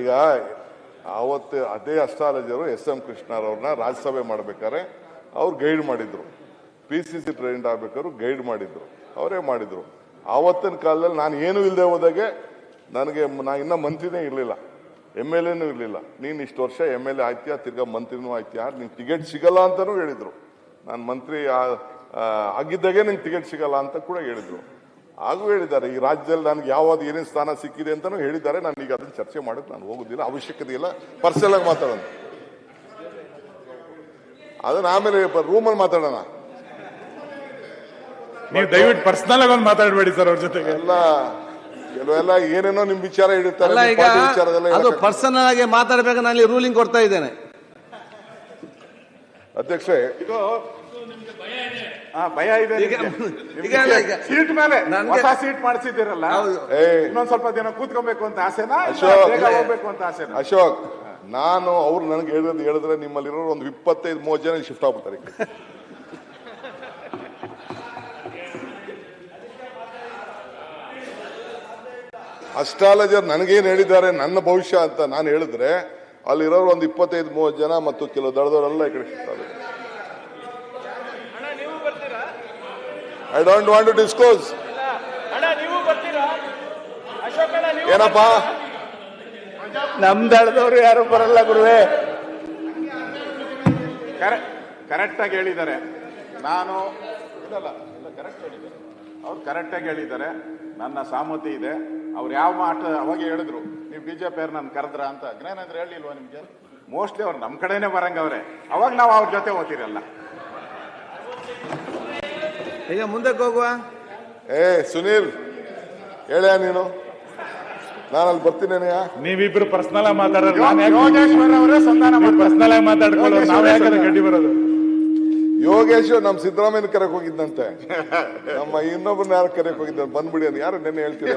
ಈಗ ಆವತ್ತು ಅದೇ ಅಸ್ಟ್ರಾಲಜರು ಎಸ್ ಎಂ ಕೃಷ್ಣರವ್ರನ್ನ ರಾಜ್ಯಸಭೆ ಮಾಡ್ಬೇಕಾದ್ರೆ ಅವ್ರು ಗೈಡ್ ಮಾಡಿದ್ರು. ಪಿ ಸಿ ಸಿ ಪ್ರೆಸಿಡೆಂಟ್ ಆಗ್ಬೇಕಾದ್ರು ಗೈಡ್ ಮಾಡಿದ್ರು. ಅವರೇ ಮಾಡಿದ್ರು. ಆವತ್ತಿನ ಕಾಲದಲ್ಲಿ ನಾನು ಏನು ಇಲ್ಲದೆ ಹೋದಾಗೆ ನನಗೆ ನಾ ಇನ್ನೂ ಮಂತ್ರಿನೇ ಇರಲಿಲ್ಲ. ಎಂ ಎಲ್ ಎನೂ ಇರಲಿಲ್ಲ. ನೀನು ಇಷ್ಟು ವರ್ಷ ಎಂ ಎಲ್ ಎ ಆಯ್ತೀಯಾ? ತಿರ್ಗಾ ಮಂತ್ರಿನೂ ಆಯ್ತೀಯಾ? ನಿಂಗೆ ಟಿಕೆಟ್ ಸಿಗಲ್ಲ ಅಂತಲೂ ಹೇಳಿದರು. ನಾನು ಮಂತ್ರಿ ಆಗಿದ್ದಾಗೆ ನಿಂಗೆ ಟಿಕೆಟ್ ಸಿಗಲ್ಲ ಅಂತ ಕೂಡ ಹೇಳಿದ್ರು. ಹಾಗೂ ಹೇಳಿದ್ದಾರೆ ಈ ರಾಜ್ಯದಲ್ಲಿ ನನಗೆ ಯಾವ್ದು ಏನೇನು ಸ್ಥಾನ ಸಿಕ್ಕಿದೆ ಅಂತಾನೂ ಹೇಳಿದ್ದಾರೆ. ನಾನು ಈಗ ಅದನ್ನು ಚರ್ಚೆ ಮಾಡಕ್ಕೆ ನಾನು ಹೋಗುದಿಲ್ಲ ಅವಶ್ಯಕತೆ ಇಲ್ಲ. ಪರ್ಸನಲ್ ಆಗಿ ಮಾತಾಡೋಣ. ಅದನ್ನ ಆಮೇಲೆ ರೂಮಲ್ಲಿ ಮಾತಾಡೋಣ. ನೀವು ದಯವಿಟ್ಟು ಪರ್ಸನಲ್ ಆಗಿ ಒಂದು ಮಾತಾಡಬೇಡಿ ಸರ್ ಅವ್ರ ಜೊತೆಗೆ. ಎಲ್ಲ ಕೆಲವೆಲ್ಲ ಏನೇನೋ ನಿಮ್ ವಿಚಾರ ಈಗ ಅದು ಪರ್ಸನಲ್ ಆಗಿ ಮಾತಾಡ್ಬೇಕು ನಾನು ಇಲ್ಲಿ ರೂಲಿಂಗ್ ಕೊಡ್ತಾ ಇದ್ದೇನೆ. ಅಧ್ಯಕ್ಷ ಇದು ಆ, ಭಯ ಇದೆ ಸೀಟ್ ಮೇಲೆ ಹೊಸ ಸೀಟ್ ಮಾಡಿಸಿದ್ದೀರಲ್ಲ ಇನ್ನೊಂದ್ ಸ್ವಲ್ಪ ದಿನ ಕೂತ್ಕೊಬೇಕು ಅಂತ ಆಸೆನಾ? ಹೋಗ್ಬೇಕು ಅಂತ ಆಸೆನಾ? ಅಶೋಕ್ ನಾನು ಅವ್ರು ನನಗೆ ಹೇಳಿದ್ರೆ ಹೇಳಿದ್ರೆ ನಿಮ್ಮಲ್ಲಿರೋ ಒಂದು ಇಪ್ಪತ್ತೈದು ಮೂವತ್ತು ಜನ ಶಿಫ್ಟ್ ಆಗ್ಬಿಡ್ತಾರೆ. ಅಸ್ಟ್ರಾಲಜರ್ ನನಗೇನು ಹೇಳಿದ್ದಾರೆ ನನ್ನ ಭವಿಷ್ಯ ಅಂತ ನಾನು ಹೇಳಿದ್ರೆ ಅಲ್ಲಿರೋರು ಒಂದು ಇಪ್ಪತ್ತೈದು ಮೂವತ್ತು ಜನ ಮತ್ತು ಕೆಲವು ದಳದವರೆಲ್ಲ ಈ ಕಡೆ ಶಿಫ್ಟ್ ಆಗ್ಬೇಕು I don't want to disclose ಅಣ್ಣ ನೀವು ಬರ್ತೀರಾ ಅಶೋಕ್ ಅಣ್ಣ ನೀವು ಏನಪ್ಪ? ನಮ್ ದಳದವ್ರು ಯಾರು ಬರಲ್ಲ ಗುರುವೆ. ಕರೆಕ್ಟ್ ಆಗಿ ಹೇಳಿದ್ದಾರೆ. ನಾನು ಇಲ್ಲಲ್ಲ ಇಲ್ಲ ಕರೆಕ್ಟ್ ಹೇಳಿದ್ದಾರೆ ಅವ್ರು ಕರೆಕ್ಟ್ ಆಗಿ ಹೇಳಿದ್ದಾರೆ. ನನ್ನ ಸಾಮತಿ ಇದೆ. ಅವ್ರು ಯಾವ ಮಾಟ ಅವಾಗ ಹೇಳಿದ್ರು ನೀವು ಬಿಜೆಪಿ ಅವ್ರು ನಾನು ಕರೆದ್ರ ಅಂತ. ಜ್ಞಾನೇಂದ್ರ ಹೇಳಿಲ್ವಾ ನಿಮ್ಗೆ? ಮೋಸ್ಟ್ಲಿ ಅವ್ರು ನಮ್ಮ ಕಡೆನೆ ಬರಂಗವ್ರೆ. ಅವಾಗ ನಾವು ಅವ್ರ ಜೊತೆ ಓದ್ತಿರಲ್ಲ. ಈಗ ಮುಂದಕ್ಕೆ ಹೋಗುವ? ಏ ಸುನೀಲ್ ಹೇಳ ನೀನು? ನಾನು ಅಲ್ಲಿ ಬರ್ತೀನೇನೆಯಾ ನೀವಿಬ್ರು ಪರ್ಸನಲ್ ಆಗಿ ಮಾತಾಡೋದು ಯೋಗೇಶ್ವರ್ ಅವರೇ ಸಂಧಾನ ಮಾಡ್ತಾರೆ. ಪರ್ಸನಲ್ ಆಗಿ ಮಾತಾಡ್ಕೊಳ್ಳೋರು ನಾವ್ ಯಾಕೆ ಗಡ್ಡಿ ಬರೋದು ಯೋಗೇಶ್ ನಮ್ಮ ಸಿದ್ದರಾಮಯ್ಯನ ಕರೆಕ್ ಹೋಗಿದ್ದಂತೆ ನಮ್ಮ ಇನ್ನೊಬ್ಬರನ್ನ ಯಾರು ಕರೆಕ್ ಹೋಗಿದ್ದ ಬಂದ್ಬಿಡಿ ಅಂತ. ಯಾರು ನೆನ್ನೆ ಹೇಳ್ತೀರಿ?